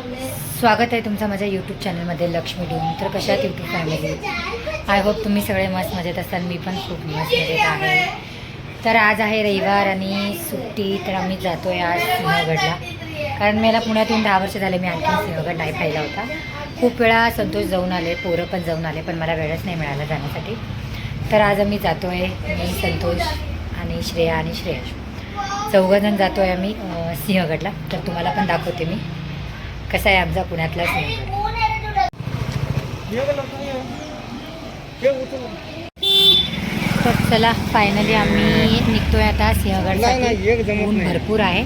स्वागत आहे तुमचं माझ्या यूट्यूब चॅनलमध्ये लक्ष्मी डूम तर कशा यूट्यूब फॅमिली आय होप तुम्ही सगळे मस्त मजेत असाल. मी पण खूप मस्त मजेत आहे. तर आज आहे रविवार आणि सुट्टी तर आम्ही जातो आहे आज सिंहगडला. कारण मला पुण्यातून दहा वर्ष झाले मी आणखी सिंहगड नाही पाहिला होता. खूप वेळा संतोष जाऊन आले पोरं पण जाऊन आले पण मला वेळच नाही मिळाला जाण्यासाठी. तर आज आम्ही जातो आहे मी संतोष आणि श्रेया आणि श्रेयश. चौघंजण जातो आहे आम्ही सिंहगडला. तर तुम्हाला पण दाखवते मी. कसा आहे आमचा पुण्यातला सिंहगड तर चला फायनली आम्ही निघतोय आता जमत ऊन. भरपूर आहे.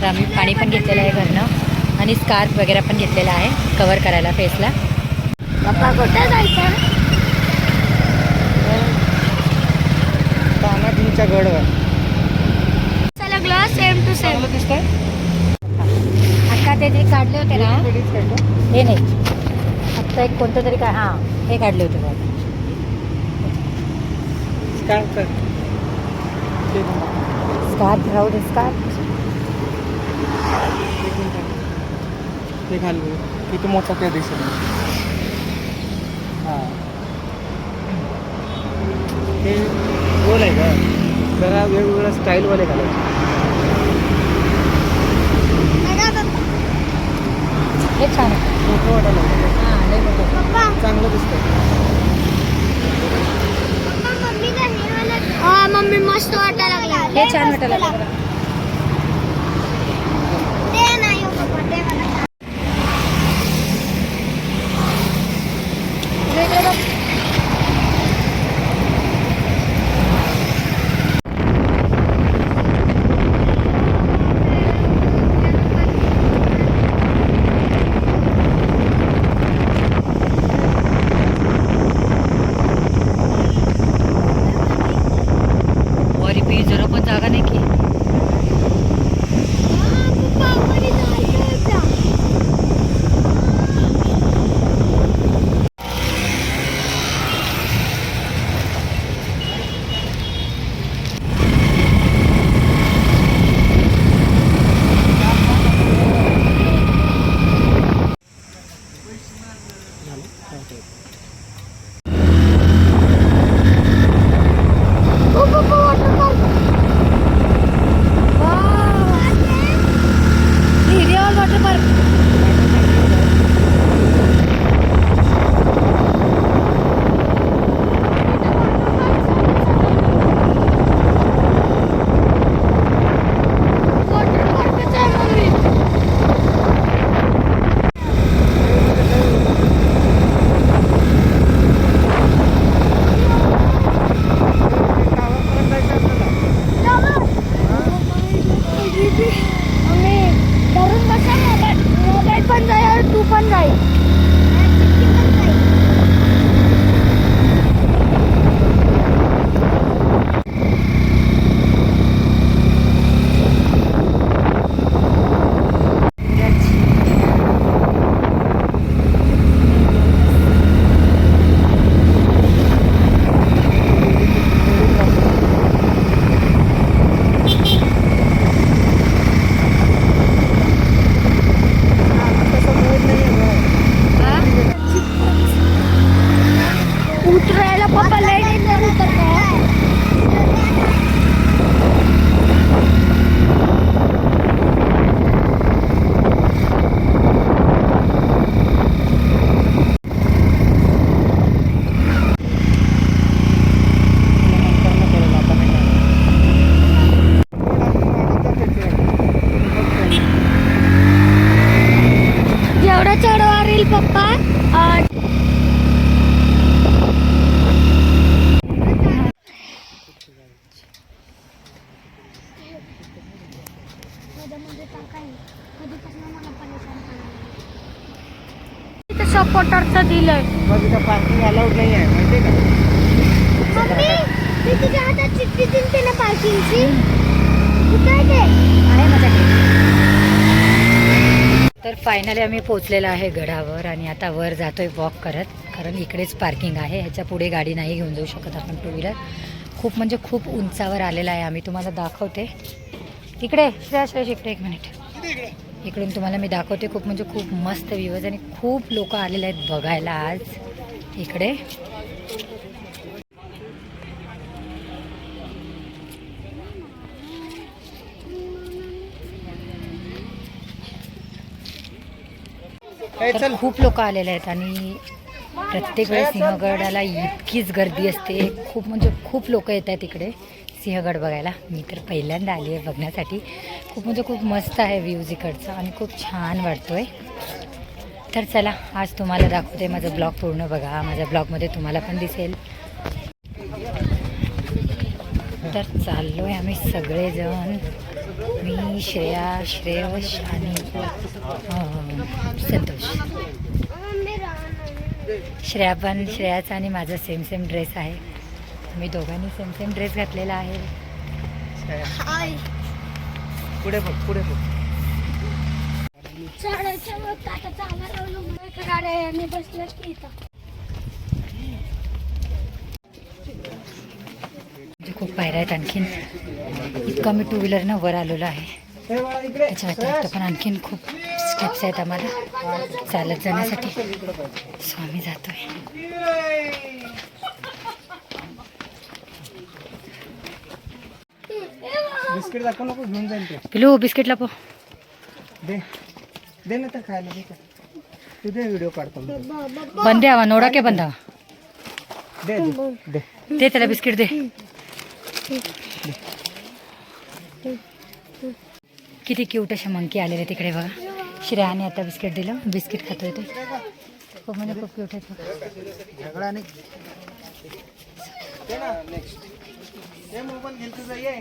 तर आम्ही पाणी पण घेतलेलं आहे घरनं. आणि स्कार्फ वगैरे पण घेतलेला आहे कवर करायला फेसला पप्पा कुठे जायचं? तानाजींच्या गडवर. लागलं सेम टू सेम दिसतंय? ते जे काढले होते ना? काय? हे नाही. आत्ता एक कोणतं तरी काय हां हे काढले होते बघा. स्कार्फ राहू दे स्कार्फ घालू किती मोठा त्या दिसेल हां. ते गोल आहे का जरा वेगवेगळ्या स्टाईलवाले घालायचे हे छान आहे मोठं वाटायला लागलं. हां लय मोठं पप्पा चांगलं दिसतंय मम्मी का हे वाला हा मम्मी मस्त वाटायला लागला सपोर्टरचं दिलंय. मग इथं पार्किंग अलाउड नाही आहे माहिती आहे का? मम्मी मी तुझ्या हातात चिठ्ठी दिली ना पार्किंगची कुठे आहे ते आहे माझ्याकडे तर फायनली आम्ही पोचलेलो आहे गडावर आणि आता वर जातोय वॉक करत. कारण इकडेच पार्किंग आहे. ह्याच्या पुढे गाडी नाही घेऊन जाऊ शकत आपण टू व्हीलर खूप म्हणजे खूप उंचावर आलेला आहे. आम्ही तुम्हाला दाखवते. इकडे श्रेया श्रेयश इकडे एक मिनिट. इकडून तुम्हाला मी दाखवते खूप म्हणजे खूप मस्त व्ह्यूज आणि खूप लोक आलेले आहेत बघायला आज. इकडे. तर खूप लोक आलेले आहेत आणि प्रत्येक वेळेस सिंहगडाला इतकीच गर्दी असते. खूप म्हणजे खूप लोक येत आहेत इकडे. सिंहगड बघायला. मी तर पहिल्यांदा आली आहे बघण्यासाठी. खूप म्हणजे खूप मस्त आहे व्ह्यूज इकडचा आणि खूप छान वाटतोय. तर चला आज तुम्हाला दाखवते माझा ब्लॉग पूर्ण बघा. माझ्या ब्लॉगमध्ये तुम्हाला पण दिसेल. तर चाललो आहे आम्ही सगळेजण. मी श्रेया श्रेयश आणि संतोष. श्रेया पण श्रेयाचा आणि माझा सेम सेम ड्रेस आहे. मी दोघांनी सेम सेम ड्रेस घातलेला आहे. पुढे बघ पुढे बघ. म्हणजे खूप पायऱ्या आहेत आणखीन. इतकं मी टू व्हीलरनं वर आलेलो आहे. बाळा इकडे त्याच्या व्यतिरिक्त पण आणखीन खूप स्टेप्स आहेत आम्हाला. चालत जाण्यासाठी. सो आम्ही जातोय. बिस्किट दाखव नको घेऊन जाईल ते. पिलू बिस्किटला पो दे. दे ना तर खायला दे. तू दे व्हिडिओ काढतो मी. बंदे आवा नोडा के बंदा दे दे दे. दे त्याला बिस्किट दे. किती क्यूट अशा मंकी आलेले तिकडे बघा. श्रेयाने आता बिस्किट दिलं. बिस्किट खातोय ते. खूप म्हणजे खूप क्यूट आहेत बघा. झगडा नाही. दे ना नेक्स्ट हे मोबाईल घेऊन तुझा ये.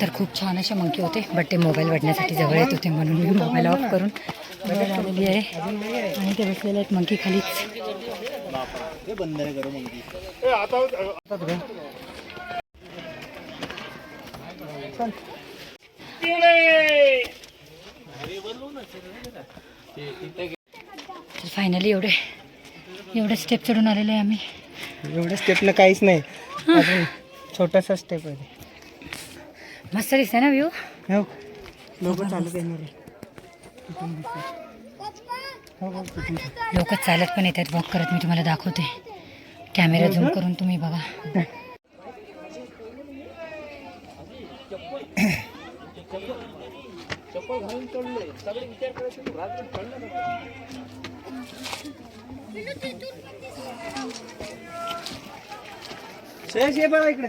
तर खूप छान असे मंकी होते बट ते मोबाईल वाटण्यासाठी जवळ येत होते म्हणून मी मोबाईल ऑफ करून आलेली आहे. आणि ते बसलेले आहेत मंकी खालीच. फायनली एवढे एवढे स्टेप चढून आलेले आहे आम्ही. एवढ्या स्टेपनं काहीच नाही. छोटासा स्टेप आहे. मस्त दिसतंय ना व्ह्यू? हो. लोक चालत. हो हो. लोक चालत पण येत आहेत वॉक करत मी तुम्हाला दाखवते. कॅमेरा झूम करून तुम्ही बघा. इकडे.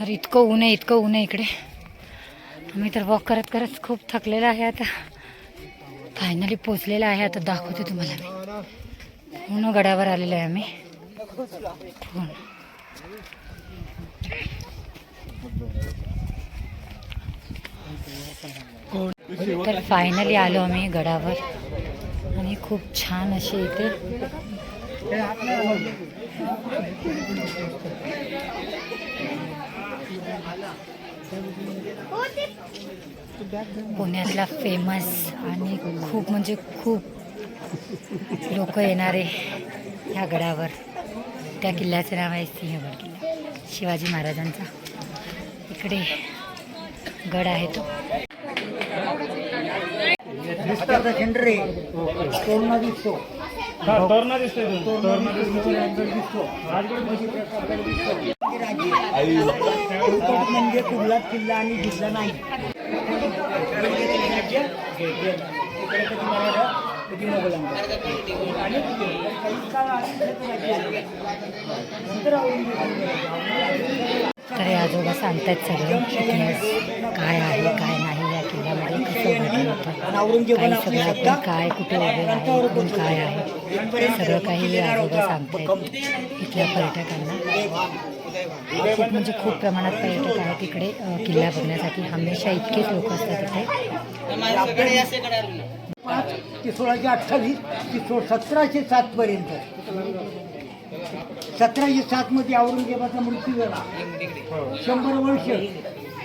तर इतकं ऊन आहे इतकं ऊन आहे इकडे. आम्ही तर वॉक करत करत खूप थकलेलं आहे आता. फायनली पोचलेलं आहे आता दाखवते तुम्हाला मी. पूर्ण गडावर आलेलो आहे आम्ही. पूर्ण. तर फायनली आलो आम्ही गडावर. आणि खूप छान असे इथे. पुण्यातला फेमस आणि खूप म्हणजे खूप लोक येणारे ह्या गडावर. त्या किल्ल्याचं नाव आहे सिंहगड किल्ला. शिवाजी महाराजांचा इकडे गड आहे तो? म्हणजे कुर्लात किल्ला आणि दिसला नाही. तर हे आजोबा सांगतायत सगळं इतिहास काय आहे काय नाही. या सगळं आपण काय कुठे उभे आहे काय आहे सगळं काही आजोबा सांगतायत इथल्या पर्यटकांना खूप म्हणजे खूप प्रमाणात पर्यटक आहेत तिकडे किल्ला बघण्यासाठी हमेशा इतकेच लोक असतात तिथे पाच ते सोळाशे अठ्ठावीस ते सो सतराशे सातपर्यंत सतराशे सातमध्ये औरंगजेबाचा मृत्यू झाला शंभर वर्ष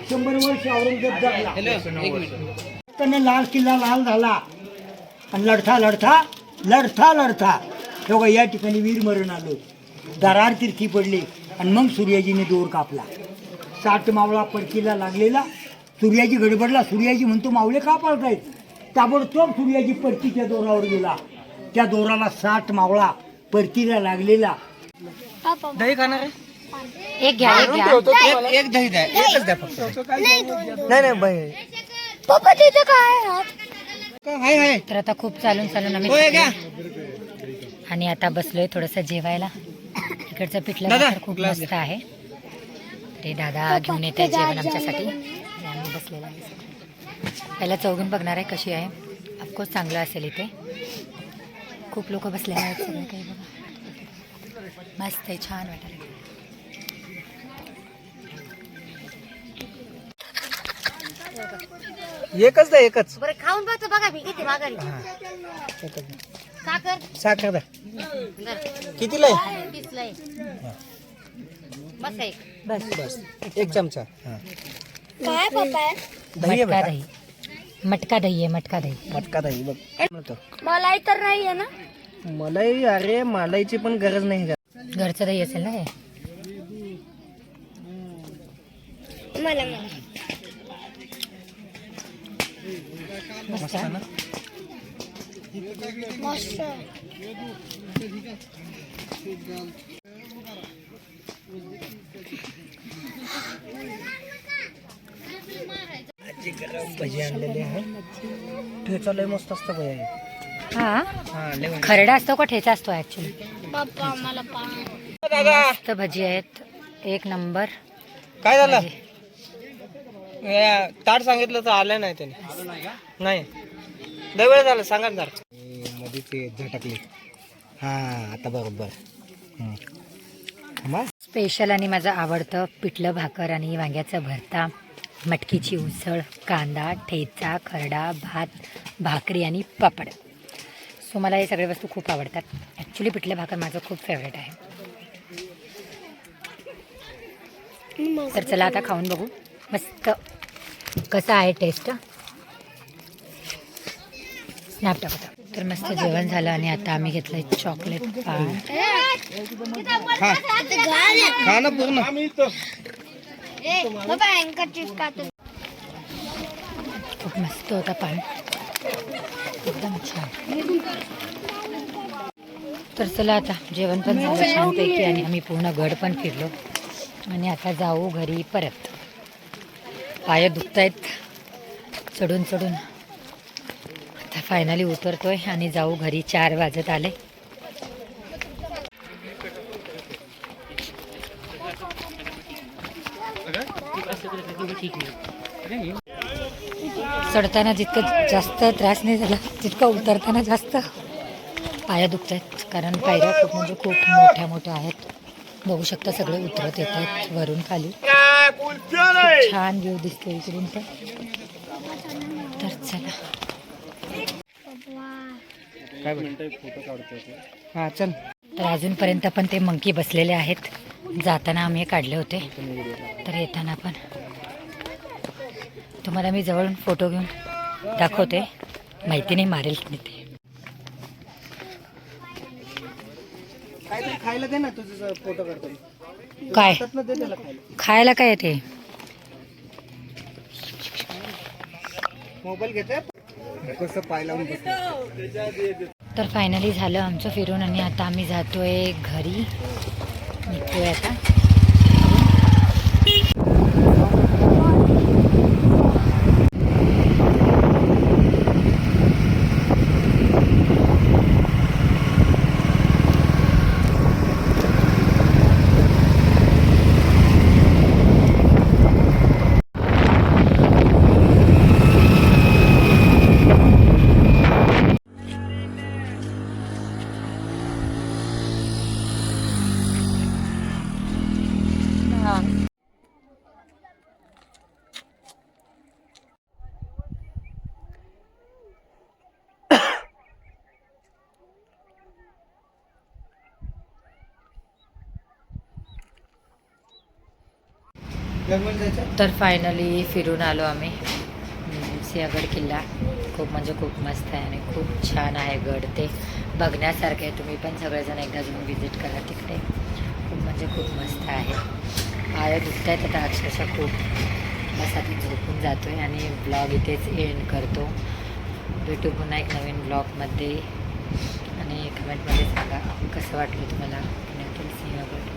शंभर वर्ष औरंगजेब जगला त्याने लाल किल्ला लाल झाला. आणि लढता लढता लढता लढता. तेव्हा या ठिकाणी वीरमरण आलो. दरार तिरकी पडली. आणि मग सूर्याजीने दोर कापला. साठ मावळा परतीला लागलेला. सूर्याजी गडबडला. सूर्याजी म्हणतो मावळे का पाळतायत? ताबडतोब सूर्याजी परतीच्या दोरावर गेला. त्या दोराला साठ मावळा परतीला लागलेला. दही खाणार आहे? एक घ्या एक घ्या. एक एक दही द्या. एकच द्या फक्त. नाही नाही बाई. पप्पा तिथे काय आहे? हाय हाय. तर आता खूप चालून चालून आम्ही होय का? थकलो. आणि आता बसलोय थोडस जेवायला. इकडचं पिठलं दादा, भाकर खूप मस्त आहे. ते दादा घेऊन येत आहे जेवण आमच्यासाठी. आणि आम्ही बसलेलो आहे. पहिला चौघून बघणार आहे कशी आहे. ऑफकोर्स चांगलं असेल इथे. खूप लोक बसलेले आहेत सगळे काही बघा. मस्त आहे छान वाटायला एकच द्या एकच. बरं खाऊन बघतो बघा मी किती माघारी. एकच द्या. साखर? साखर द्या. बरं, कितीला आहे? तीसला आहे. बस एक बस. बस एक चमचा. हा. काय पप्पा? दही आहे मटका बेटा? दही. मटका दही आहे मटका दही. मटका दही बघ. म्हणतो मलाई तर नाही आहे ना? मलाई अरे मलाईची पण गरज नाही का घरचं दही असेल ना हे? मला मला मस्त भजी आणलेली आहे. ठेचा लय मस्त असतं हा? हा लय भारी. खरडा असतो का ठेचा असतो ऍक्च्युली दादा मस्त भजी आहेत. एक नंबर. काय झालं? भजी. या, ताट सांगितलं तर आलं नाही त्याने. नाही. लय वेळ झालं सांगा ना मध्ये ते झटकले. हा आता बरोबर. स्पेशल आणि माझं आवडतं पिठलं भाकर आणि वांग्याचं भरता मटकीची उसळ कांदा ठेचा खरडा भात भाकरी आणि पापड. सो मला हे सगळे वस्तू खूप आवडतात. ॲक्च्युली पिठलं भाकर माझं खूप फेवरेट आहे. तर चला आता खाऊन बघू. मस्त. कसं आहे टेस्ट स्नॅप टाकता तर मस्त जेवण झालं आणि आता आम्ही घेतलंय चॉकलेट पान खूप मस्त होता पान एकदम छान. तर चला आता जेवण पण झालं छानपैकी आणि आम्ही पूर्ण गड पण फिरलो. आणि आता जाऊ घरी परत. पाय दुखत आहेत चढून चढून. आता फायनली उतरतोय आणि जाऊ घरी. चार वाजत आले. चढताना जितकं जास्त त्रास नाही झाला तितकं उतरताना जास्त पाया दुखत आहेत कारण पायऱ्या खूप म्हणजे खूप मोठ्या मोठ्या आहेत. बघू शकता सगळे उतरत येत आहेत वरून खाली. छान व्ह्यू दिसतो इकडून पण. तर चला. हा चल. तर अजूनपर्यंत पण ते मंकी बसलेले आहेत. जाताना आम्ही काढले होते. तर येताना पण. तुम्हाला मी जवळून फोटो घेऊन दाखवते. माहिती नाही मारेल की नाही ते खायला दे ना तुझं फोटो काढतो काय? खायला. काय बसतो. तर फायनली झालं आमचं फिरून आणि आता आम्ही जातोय घरी. निघतोय आता. तर फायनली फिरून आलो आम्ही. सिंहगड किल्ला. खूप म्हणजे खूप मस्त आहे आणि खूप छान आहे गड ते. बघण्यासारखं आहे. तुम्ही पण सगळेजण एकदा जाऊन व्हिजिट करा तिकडे. खूप म्हणजे खूप मस्त आहे. पाय दुखत आहेत आता अक्षरशः खूप. बस आता झोपून जातो आहे आणि ब्लॉग इथेच एंड करतो. भेटू पुन्हा एक नवीन ब्लॉगमध्ये आणि कमेंटमध्ये सांगा. कसं वाटलं तुम्हाला? पुण्यातील सिंहगड.